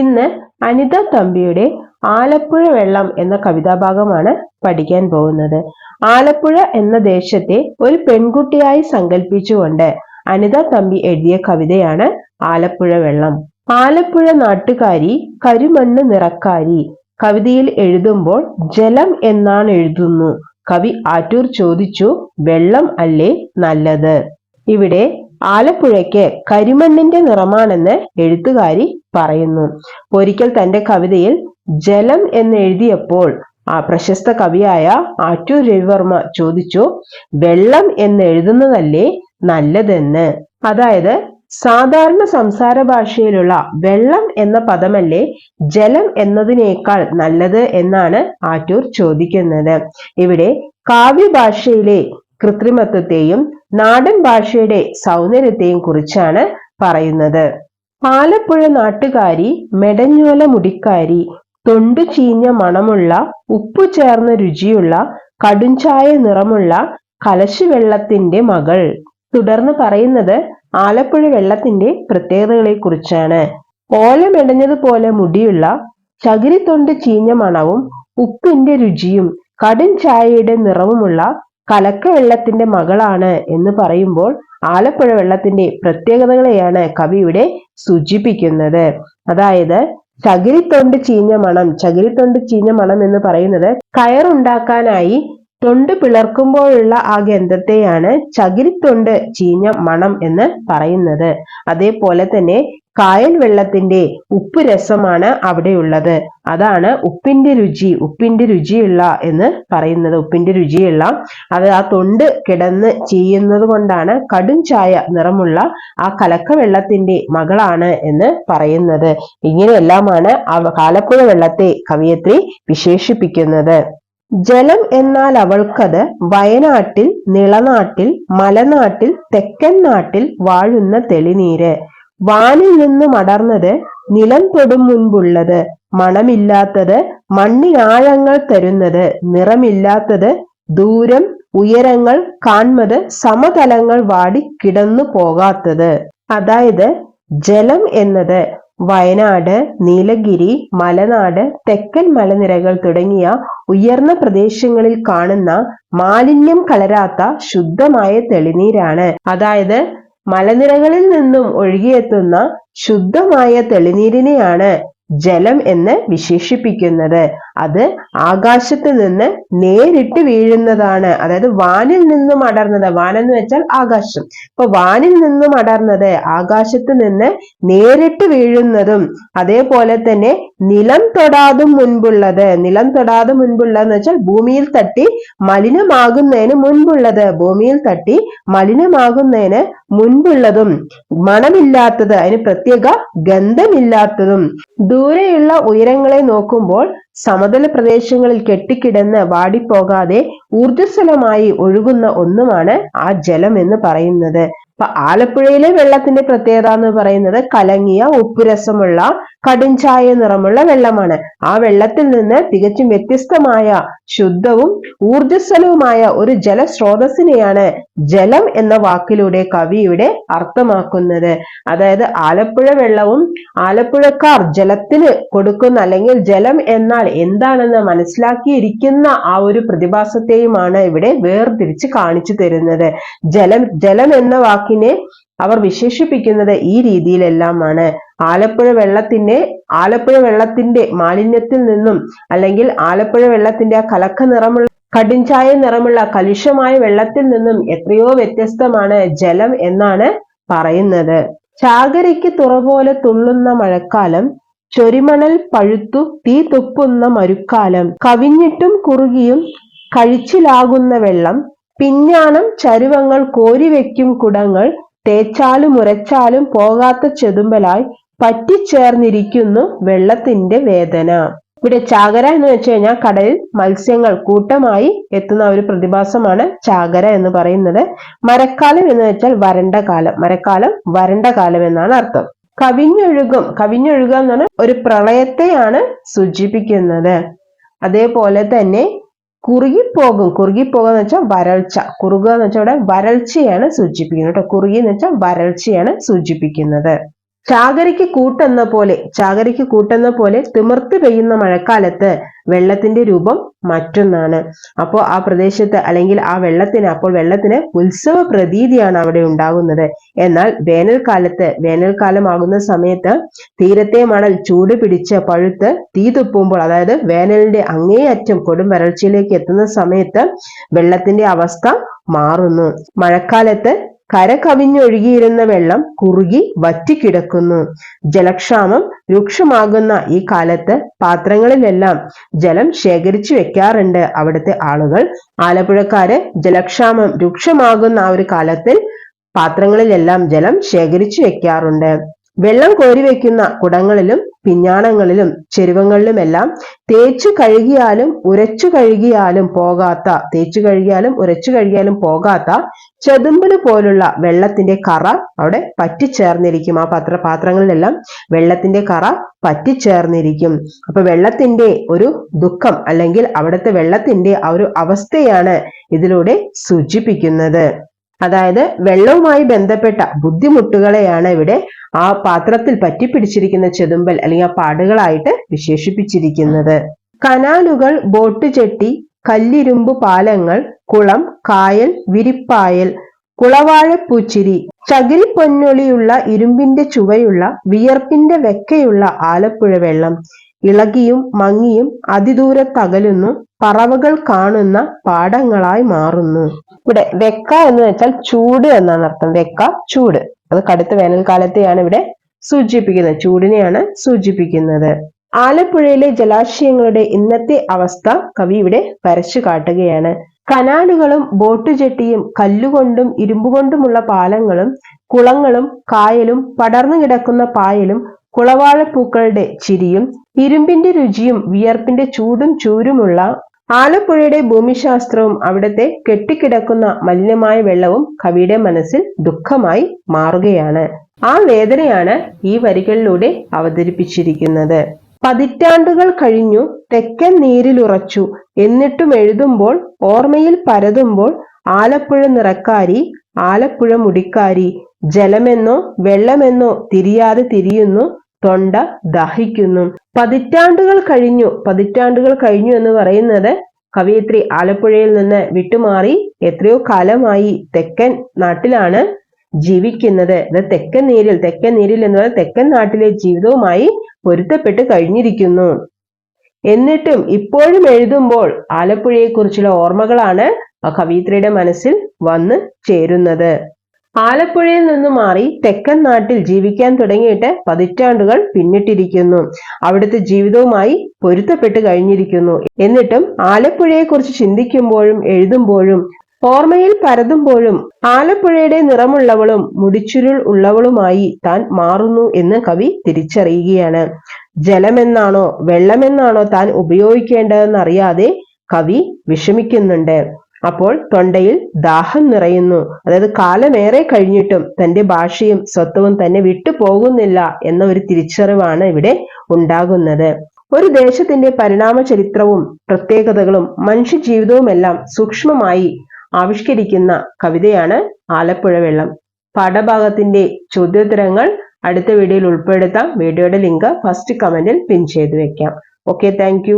ഇന്ന് അനിത തമ്പിയുടെ ആലപ്പുഴ വെള്ളം എന്ന കവിതാഭാഗമാണ് പഠിക്കാൻ പോകുന്നത്. ആലപ്പുഴ എന്ന ദേശത്തെ ഒരു പെൺകുട്ടിയായി സങ്കല്പിച്ചുകൊണ്ട് അനിത തമ്പി എഴുതിയ കവിതയാണ് ആലപ്പുഴ വെള്ളം. ആലപ്പുഴ നാട്ടുകാരി കരുമണ്ണ് നിറക്കാരി. കവിതയിൽ എഴുതുമ്പോൾ ജലം എന്നാണ് എഴുതുന്നു. കവി ആറ്റൂർ ചോദിച്ചു വെള്ളം അല്ലേ നല്ലത്? ഇവിടെ ആലപ്പുഴയ്ക്ക് കരിമണ്ണിന്റെ നിറമാണെന്ന് എഴുത്തുകാരി പറയുന്നു. ഒരിക്കൽ തന്റെ കവിതയിൽ ജലം എന്ന് എഴുതിയപ്പോൾ ആ പ്രശസ്ത കവിയായ ആറ്റൂർ രവിവർമ്മ ചോദിച്ചു വെള്ളം എന്ന് എഴുതുന്നതല്ലേ നല്ലതെന്ന്? അതായത് സാധാരണ സംസാര ഭാഷയിലുള്ള വെള്ളം എന്ന പദമല്ലേ ജലം എന്നതിനേക്കാൾ നല്ലത് എന്നാണ് ആറ്റൂർ ചോദിക്കുന്നത്. ഇവിടെ കാവ്യഭാഷയിലെ കൃത്രിമത്വത്തെയും നാടൻ ഭാഷയുടെ സൗന്ദര്യത്തെയും കുറിച്ചാണ് പറയുന്നത്. ആലപ്പുഴ നാട്ടുകാരി മെടഞ്ഞോല മുടിക്കാരി തൊണ്ടു ചീഞ്ഞ മണമുള്ള ഉപ്പു ചേർന്ന രുചിയുള്ള കടുംചായ നിറമുള്ള കലശുവെള്ളത്തിന്റെ മകൾ. തുടർന്ന് പറയുന്നത് ആലപ്പുഴ വെള്ളത്തിന്റെ പ്രത്യേകതകളെ കുറിച്ചാണ് ഓലമെടഞ്ഞതുപോലെ മുടിയുള്ള ചകിരിത്തൊണ്ട് ചീഞ്ഞ മണവും ഉപ്പിന്റെ രുചിയും കടും ചായയുടെ നിറവുമുള്ള കലക്ക വെള്ളത്തിന്റെ മകളാണ് എന്ന് പറയുമ്പോൾ ആലപ്പുഴ വെള്ളത്തിന്റെ പ്രത്യേകതകളെയാണ് കവി ഇവിടെ സൂചിപ്പിക്കുന്നത്. അതായത് ചകിരിത്തൊണ്ട് ചീഞ്ഞ മണം ചകിരിത്തൊണ്ട് ചീഞ്ഞ മണം എന്ന് പറയുന്നത് കയറുണ്ടാക്കാനായി തൊണ്ട് പിളർക്കുമ്പോഴുള്ള ആ ഗന്ധത്തെയാണ് ചകിരിത്തൊണ്ട് ചീഞ്ഞ മണം എന്ന് പറയുന്നത്. അതേപോലെ തന്നെ കായൽ വെള്ളത്തിന്റെ ഉപ്പ് രസമാണ് അവിടെയുള്ളത്. അതാണ് ഉപ്പിന്റെ രുചി. ഉപ്പിന്റെ രുചിയുള്ള എന്ന് പറയുന്നത്. ഉപ്പിന്റെ രുചിയുള്ള. അത് ആ തൊണ്ട് കിടന്ന് ചെയ്യുന്നത് കൊണ്ടാണ് കടും ചായ നിറമുള്ള ആ കലക്ക വെള്ളത്തിന്റെ മകളാണ് എന്ന് പറയുന്നത്. ഇങ്ങനെയെല്ലാമാണ് ആ കാലപ്പുഴ വെള്ളത്തെ കവിയത്രി വിശേഷിപ്പിക്കുന്നത്. ജലം എന്നാൽ അവൾക്കത് വയനാട്ടിൽ നിളനാട്ടിൽ മലനാട്ടിൽ തെക്കൻ നാട്ടിൽ വാഴുന്ന തെളിനീര്. വാനിൽ നിന്നും അടർന്നത് നിലം തൊടും മുൻപുള്ളത് മണമില്ലാത്തത് മണ്ണിനാഴങ്ങൾ തരുന്നത് നിറമില്ലാത്തത് ദൂരം ഉയരങ്ങൾ കാൺമത് സമതലങ്ങൾ വാടി കിടന്നു പോകാത്തത്. അതായത് ജലം എന്നത് വയനാട് നീലഗിരി മലനാട് തെക്കൻ മലനിരകൾ തുടങ്ങിയ ഉയർന്ന പ്രദേശങ്ങളിൽ കാണുന്ന മാലിന്യം കലരാത്ത ശുദ്ധമായ തെളിനീരാണ്. അതായത് മലനിരകളിൽ നിന്നും ഒഴുകിയെത്തുന്ന ശുദ്ധമായ തെളിനീരിനെയാണ് ജലം എന്ന് വിശേഷിപ്പിക്കുന്നത്. അത് ആകാശത്ത് നിന്ന് നേരിട്ട് വീഴുന്നതാണ്. അതായത് വാനിൽ നിന്നും അടർന്നത്. വാനെന്ന് വെച്ചാൽ ആകാശം. ഇപ്പൊ വാനിൽ നിന്നും അടർന്നത് ആകാശത്ത് നിന്ന് നേരിട്ട് വീഴുന്നതും അതേപോലെ തന്നെ നിലം തൊടാതും മുൻപുള്ളത്. നിലം തൊടാതെ മുൻപുള്ളതെന്ന് വെച്ചാൽ ഭൂമിയിൽ തട്ടി മലിനമാകുന്നതിന് മുൻപുള്ളത്. ഭൂമിയിൽ തട്ടി മലിനമാകുന്നതിന് മുൻപുള്ളതും മണമില്ലാത്തത് അതിന് പ്രത്യേക ഗന്ധമില്ലാത്തതും. ദൂരെയുള്ള ഉയരങ്ങളെ നോക്കുമ്പോൾ സമതല പ്രദേശങ്ങളിൽ കെട്ടിക്കിടന്ന് വാടിപ്പോകാതെ ഊർജസ്വലമായി ഒഴുകുന്ന ഒന്നുമാണ് ആ ജലം എന്ന് പറയുന്നത്. അപ്പൊ ആലപ്പുഴയിലെ വെള്ളത്തിന്റെ പ്രത്യേകത എന്ന് പറയുന്നത് കലങ്ങിയ ഉപ്പുരസമുള്ള കടുംചായ നിറമുള്ള വെള്ളമാണ്. ആ വെള്ളത്തിൽ നിന്ന് തികച്ചും വ്യത്യസ്തമായ ശുദ്ധവും ഊർജസ്വലവുമായ ഒരു ജലസ്രോതസ്സിനെയാണ് ജലം എന്ന വാക്കിലൂടെ കവി ഇവിടെ അർത്ഥമാക്കുന്നത്. അതായത് ആലപ്പുഴ വെള്ളവും ആലപ്പുഴക്കാർ ജലത്തിന് കൊടുക്കുന്ന അല്ലെങ്കിൽ ജലം എന്നാൽ എന്താണെന്ന് മനസ്സിലാക്കിയിരിക്കുന്ന ആ ഒരു പ്രതിഭാസത്തെയുമാണ് ഇവിടെ വേർതിരിച്ച് കാണിച്ചു തരുന്നത്. ജലം ജലം എന്ന വാക്കിനെ അവർ വിശേഷിപ്പിക്കുന്നത് ഈ രീതിയിലെല്ലാമാണ്. ആലപ്പുഴ വെള്ളത്തിന്റെ ആലപ്പുഴ വെള്ളത്തിന്റെ മാലിന്യത്തിൽ നിന്നും അല്ലെങ്കിൽ ആലപ്പുഴ വെള്ളത്തിന്റെ ആ കലക്ക നിറമുള്ള കടിഞ്ചായ നിറമുള്ള കലുഷമായ വെള്ളത്തിൽ നിന്നും എത്രയോ വ്യത്യസ്തമാണ് ജലം എന്നാണ് പറയുന്നത്. ചാകരയ്ക്ക് തുറപോലെ തുള്ളുന്ന മഴക്കാലം ചൊരിമണൽ പഴുത്തു തീ തുപ്പുന്ന മരുക്കാലം കവിഞ്ഞിട്ടും കുറുകിയും കഴിച്ചിലാകുന്ന വെള്ളം പിഞ്ഞാണം ചരുവങ്ങൾ കോരിവെക്കും കുടങ്ങൾ തേച്ചാലും ഉരച്ചാലും പോകാത്ത ചെതുമ്പലായി പറ്റിച്ചേർന്നിരിക്കുന്നു വെള്ളത്തിന്റെ വേദന. ഇവിടെ ചാകര എന്ന് വെച്ച് കഴിഞ്ഞാൽ കടലിൽ മത്സ്യങ്ങൾ കൂട്ടമായി എത്തുന്ന ഒരു പ്രതിഭാസമാണ് ചാകര എന്ന് പറയുന്നത്. മരക്കാലം എന്ന് വെച്ചാൽ വരണ്ട കാലം മരക്കാലം വരണ്ട കാലം എന്നാണ് അർത്ഥം. കവിഞ്ഞൊഴുകും. കവിഞ്ഞൊഴുകുക എന്നാണ് ഒരു പ്രളയത്തെയാണ് സൂചിപ്പിക്കുന്നത്. അതേപോലെ തന്നെ കുറുകിപ്പോകും. കുറുകിപ്പോകുക വെച്ചാൽ വരൾച്ച. കുറുകുക എന്ന് വെച്ചാൽ ഇവിടെ വരൾച്ചയാണ് സൂചിപ്പിക്കുന്നത് കേട്ടോ. കുറുകി എന്ന് വെച്ചാൽ വരൾച്ചയാണ് സൂചിപ്പിക്കുന്നത്. ചാകരയ്ക്ക് കൂട്ടെന്ന പോലെ ചാകരയ്ക്ക് കൂട്ടെന്ന പോലെ തിമിർത്ത് പെയ്യുന്ന മഴക്കാലത്ത് വെള്ളത്തിന്റെ രൂപം മറ്റൊന്നാണ്. അപ്പോൾ ആ പ്രദേശത്ത് അല്ലെങ്കിൽ ആ വെള്ളത്തിന് അപ്പോൾ വെള്ളത്തിന് ഉത്സവ പ്രതീതിയാണ് അവിടെ ഉണ്ടാകുന്നത്. എന്നാൽ വേനൽക്കാലത്ത് വേനൽക്കാലമാകുന്ന സമയത്ത് തീരത്തെ മണൽ ചൂട് പിടിച്ച് പഴുത്ത് തീ തുപ്പുമ്പോൾ അതായത് വേനലിന്റെ അങ്ങേയറ്റം കൊടും വരൾച്ചയിലേക്ക് എത്തുന്ന സമയത്ത് വെള്ളത്തിന്റെ അവസ്ഥ മാറുന്നു. മഴക്കാലത്ത് കര കവിഞ്ഞൊഴുകിയിരുന്ന വെള്ളം കുറുകി വറ്റിക്കിടക്കുന്നു. ജലക്ഷാമം രൂക്ഷമാകുന്ന ഈ കാലത്ത് പാത്രങ്ങളിലെല്ലാം ജലം ശേഖരിച്ചു വെക്കാറുണ്ട്. അവിടുത്തെ ആളുകൾ ആലപ്പുഴക്കാര് ജലക്ഷാമം രൂക്ഷമാകുന്ന ആ ഒരു കാലത്തിൽ പാത്രങ്ങളിലെല്ലാം ജലം ശേഖരിച്ചു വെക്കാറുണ്ട്. വെള്ളം കോരി വെക്കുന്ന കുടങ്ങളിലും പിഞ്ഞാണങ്ങളിലും ചെരുവങ്ങളിലുമെല്ലാം തേച്ചു കഴുകിയാലും ഉരച്ചു കഴുകിയാലും പോകാത്ത തേച്ചു കഴുകിയാലും ഉരച്ചു കഴുകിയാലും പോകാത്ത ചെതുമ്പൽ പോലുള്ള വെള്ളത്തിന്റെ കറ അവിടെ പറ്റിച്ചേർന്നിരിക്കും. ആ പത്ര പാത്രങ്ങളിലെല്ലാം വെള്ളത്തിന്റെ കറ പറ്റിച്ചേർന്നിരിക്കും. അപ്പൊ വെള്ളത്തിന്റെ ഒരു ദുഃഖം അല്ലെങ്കിൽ അവിടുത്തെ വെള്ളത്തിന്റെ ആ ഒരു അവസ്ഥയാണ് ഇതിലൂടെ സൂചിപ്പിക്കുന്നത്. അതായത് വെള്ളവുമായി ബന്ധപ്പെട്ട ബുദ്ധിമുട്ടുകളെയാണ് ഇവിടെ ആ പാത്രത്തിൽ പറ്റിപ്പിടിച്ചിരിക്കുന്ന ചെതുമ്പൽ അല്ലെങ്കിൽ ആ പാടുകളായിട്ട് വിശേഷിപ്പിച്ചിരിക്കുന്നത്. കനാലുകൾ ബോട്ട് ചെട്ടി കല്ലിരുമ്പ് പാലങ്ങൾ കുളം കായൽ വിരിപ്പായൽ കുളവാഴപ്പൂച്ചിരി ചകിരി പൊന്നൊളിയുള്ള ഇരുമ്പിന്റെ ചുവയുള്ള വിയർപ്പിന്റെ വെക്കയുള്ള ആലപ്പുഴ വെള്ളം ഇളകിയും മങ്ങിയും അതിദൂരത്തകലുന്നു പറവകൾ കാണുന്ന പാടങ്ങളായി മാറുന്നു. ഇവിടെ വെക്ക എന്ന് വെച്ചാൽ ചൂട് എന്നാണ് അർത്ഥം. വെക്ക ചൂട്. അത് കടുത്ത വേനൽക്കാലത്തെയാണ് ഇവിടെ സൂചിപ്പിക്കുന്നത്. ചൂടിനെയാണ് സൂചിപ്പിക്കുന്നത്. ആലപ്പുഴയിലെ ജലാശയങ്ങളുടെ ഇന്നത്തെ അവസ്ഥ കവി ഇവിടെ വരച്ചു കാട്ടുകയാണ്. കനാലുകളും ബോട്ട് ജെട്ടിയും കല്ലുകൊണ്ടും ഇരുമ്പുകൊണ്ടുമുള്ള പാലങ്ങളും കുളങ്ങളും കായലും പടർന്നു കിടക്കുന്ന പായലും കുളവാഴപ്പൂക്കളുടെ ചിരിയും ഇരുമ്പിന്റെ രുചിയും വിയർപ്പിന്റെ ചൂടും ചൂരുമുള്ള ആലപ്പുഴയുടെ ഭൂമിശാസ്ത്രവും അവിടുത്തെ കെട്ടിക്കിടക്കുന്ന മലിനമായ വെള്ളവും കവിയുടെ മനസ്സിൽ ദുഃഖമായി മാറുകയാണ്. ആ വേദനയാണ് ഈ വരികളിലൂടെ അവതരിപ്പിച്ചിരിക്കുന്നത്. പതിറ്റാണ്ടുകൾ കഴിഞ്ഞു തെക്കൻ നീരിലുറച്ചു. എന്നിട്ടും എഴുതുമ്പോൾ ഓർമ്മയിൽ പരതുമ്പോൾ ആലപ്പുഴ നിറക്കാരി ആലപ്പുഴ മുടിക്കാരി ജലമെന്നോ വെള്ളമെന്നോ തിരിയാതെ തിരിയുന്നു തൊണ്ട ദഹിക്കുന്നു. പതിറ്റാണ്ടുകൾ കഴിഞ്ഞു. പതിറ്റാണ്ടുകൾ കഴിഞ്ഞു എന്ന് പറയുന്നത് കവിയത്രി ആലപ്പുഴയിൽ നിന്ന് വിട്ടുമാറി എത്രയോ കാലമായി തെക്കൻ നാട്ടിലാണ് ജീവിക്കുന്നത്. അത് തെക്കൻ നീരിൽ തെക്കൻ നീരിൽ എന്ന് പറയുന്നത് തെക്കൻ നാട്ടിലെ ജീവിതവുമായി പൊരുത്തപ്പെട്ട് കഴിഞ്ഞിരിക്കുന്നു. എന്നിട്ടും ഇപ്പോഴും എഴുതുമ്പോൾ ആലപ്പുഴയെക്കുറിച്ചുള്ള ഓർമ്മകളാണ് കവിയത്രിയുടെ മനസ്സിൽ വന്ന് ചേരുന്നത്. ആലപ്പുഴയിൽ നിന്ന് മാറി തെക്കൻ നാട്ടിൽ ജീവിക്കാൻ തുടങ്ങിയിട്ട് പതിറ്റാണ്ടുകൾ പിന്നിട്ടിരിക്കുന്നു. അവിടുത്തെ ജീവിതവുമായി പൊരുത്തപ്പെട്ട് കഴിഞ്ഞിരിക്കുന്നു. എന്നിട്ടും ആലപ്പുഴയെക്കുറിച്ച് ചിന്തിക്കുമ്പോഴും എഴുതുമ്പോഴും ഓർമ്മയിൽ പരതുമ്പോഴും ആലപ്പുഴയുടെ നിറമുള്ളവളും മുടിച്ചുരുൾ ഉള്ളവളുമായി താൻ മാറുന്നു എന്ന് കവി തിരിച്ചറിയുകയാണ്. ജലമെന്നാണോ വെള്ളമെന്നാണോ താൻ ഉപയോഗിക്കേണ്ടതെന്നറിയാതെ കവി വിഷമിക്കുന്നുണ്ട്. അപ്പോൾ തൊണ്ടയിൽ ദാഹം നിറയുന്നു. അതായത് കാലമേറെ കഴിഞ്ഞിട്ടും തന്റെ ഭാഷയും സ്വത്വവും തന്നെ വിട്ടുപോകുന്നില്ല എന്ന ഒരു തിരിച്ചറിവാണ് ഇവിടെ ഉണ്ടാകുന്നത്. ഒരു ദേശത്തിന്റെ പരിണാമ ചരിത്രവും പ്രത്യേകതകളും മനുഷ്യ ജീവിതവുമെല്ലാം സൂക്ഷ്മമായി ആവിഷ്കരിക്കുന്ന കവിതയാണ് ആലപ്പുഴ വെള്ളം. പാഠഭാഗത്തിന്റെ ചോദ്യോത്തരങ്ങൾ അടുത്ത വീഡിയോയിൽ ഉൾപ്പെടുത്താം. വീഡിയോയുടെ ലിങ്ക് ഫസ്റ്റ് കമന്റിൽ പിൻ ചെയ്തു വെക്കാം. Okay thank